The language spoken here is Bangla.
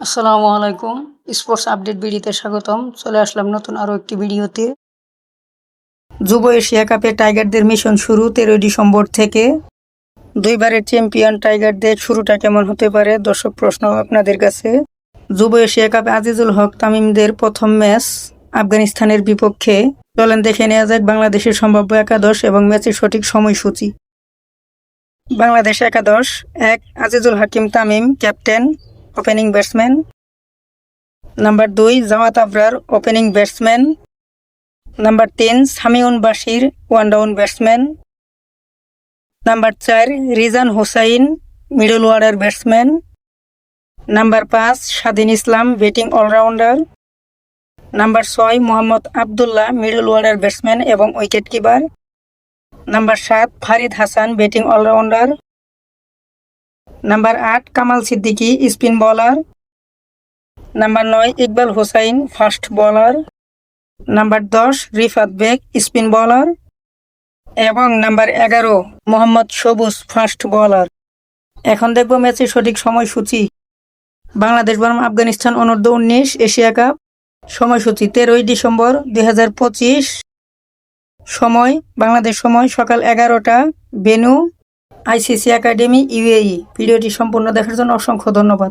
আসসালামু আলাইকুম। স্পোর্টস আপডেট ভিডিওতে স্বাগতম। চলে আসলাম নতুন আরও একটি ভিডিওতে। যুব এশিয়া কাপে টাইগারদের মিশন শুরু তেরোই ডিসেম্বর থেকে। দুইবারের চ্যাম্পিয়ন টাইগারদের শুরুটা কেমন হতে পারে? দর্শক প্রশ্ন আপনাদের কাছে। যুব এশিয়া কাপে আজিজুল হক তামিমদের প্রথম ম্যাচ আফগানিস্তানের বিপক্ষে। চলেন দেখে নেওয়া যাক বাংলাদেশের সম্ভাব্য একাদশ এবং ম্যাচের সঠিক সময়সূচি। বাংলাদেশ একাদশ, এক, Azizul Hakim Tamim, captain. Opening batsman number দুই Jamat Abrar opening batsman number তিন Samiun Bashir one down batsman number চার Rizan Hossain middle order batsman number পাঁচ Swadhin Islam batting allrounder number ছয় Mohammad Abdullah middle order batsman এবং উইকেট কিপার নাম্বার সাত Farid Hasan batting allrounder number আট Kamal Siddiqui spin bowler number নয় Iqbal Hossain fast bowler number দশ রিফাত বেগ স্পিন বলার এবং নাম্বার এগারো মোহাম্মদ সবুজ ফাস্ট বলার এখন দেখব ম্যাচের সঠিক সময়সূচি। বাংলাদেশ বনাম আফগানিস্তান অনূর্ধ্ব উনিশ, এশিয়া কাপ। সময়সূচি তেরোই ডিসেম্বর দু হাজার পঁচিশ। সময়, বাংলাদেশ সময় সকাল এগারোটা। Venue ICC academy UAE. ভিডিওটি সম্পূর্ণ দেখার জন্য অসংখ্য ধন্যবাদ।